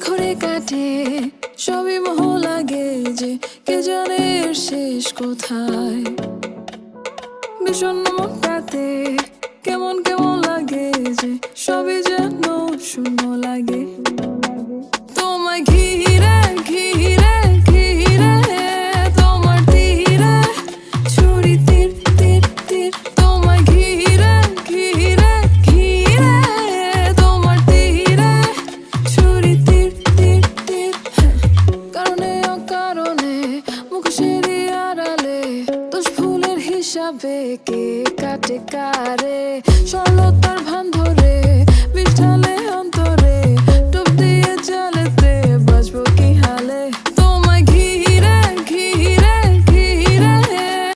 কাটে, সবই মোহ লাগে যে কে জানে শেষ কোথায়? বিষণ্ণ মনটাতে কেমন কেমন লাগে যে, সবই যেন শূন্য লাগে। হিসাবে কে কাটে কারে? বিষ্ঠালে